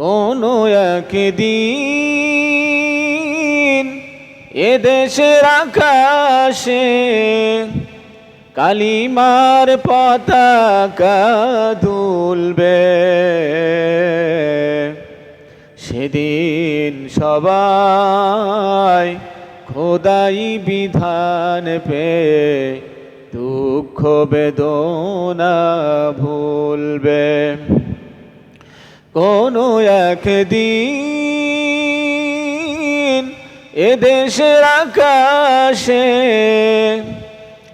কোনো একদিন এদেশের আকাশে কালিমার পতাকা দুলবে। সেদিন সবাই খোদাই বিধান পে দুঃখ বেদনা ভুলবে। কোনো একদিন এদেশের আকাশে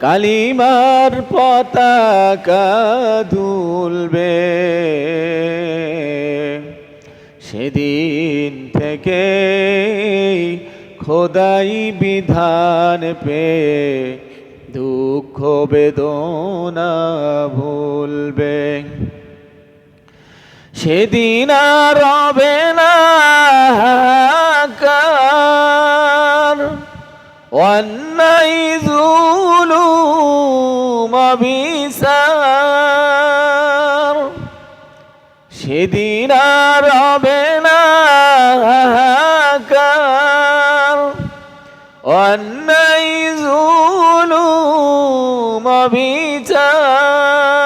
কালিমার পতাকা দুলবে। সেদিন থেকে খোদাই বিধান পে দুঃখ বেদনা ভুলবে। সেদিন আর রবে না অন্যায় জুলুম অবিচার। সেদিন আর রবে না অন্যায় জুলুম অবিচার।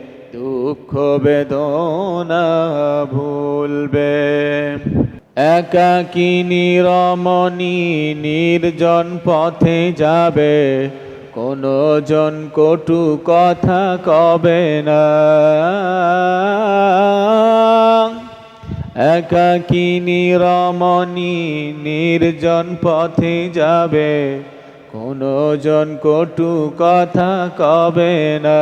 দুঃখ বেদনা ভুলবে। একাকিনী রমণী নির্জন পথে যাবে। কোনো জন কটু কথা কবে না। একাকিনী রমণী নির্জন পথে যাবে। কোনো জন কটু কথা কবে না।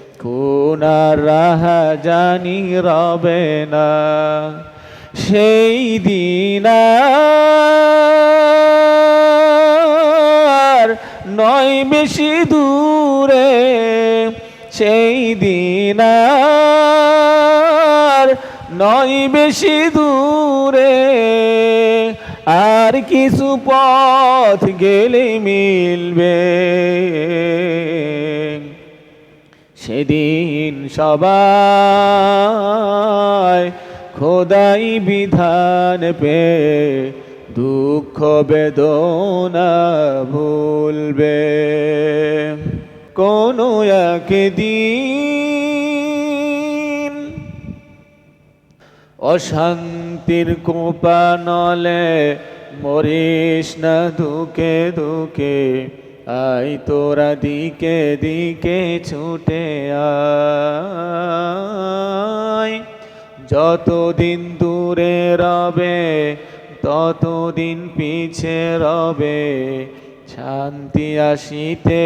কোনার রাহা জানি রবে না। সেই দিন নয় বেশি দূরে। সেই দিন নয় বেশি দূরে। আর কিছু পথ গেলে মিলবে। সেদিন সবাই খোদাই বিধান পে দুঃখ বেদনা ভুলবে। কোনো একদিন অশান্তির কোপানলে মরিস না দুকে দুকে আই তোরা দিকে দিকে ছুটে আয়। যতদিন দূরে রবে, ততদিন পিছে রবে, শান্তি আসিতে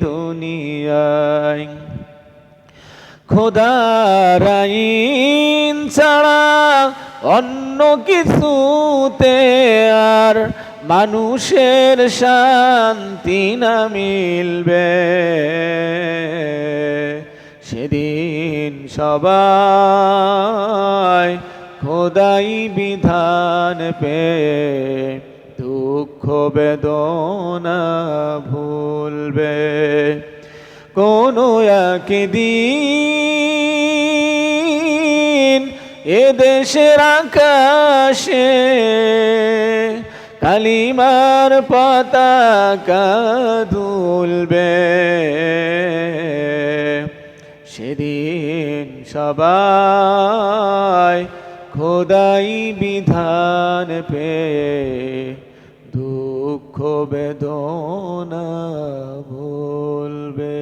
দুনিয়ায়। খোদার ছাড়া অন্য কিছুতে আর মানুষের শান্তি না মিলবে। সেদিন সবাই খোদাই বিধান পে দুঃখ বেদনা ভুলবে। কোনো একদিন এ দেশের আকাশে কালিমার পতাকা দুলবে সেদিন সবাই খোদাই বিধান পে দুঃখ বেদনা ভুলবে।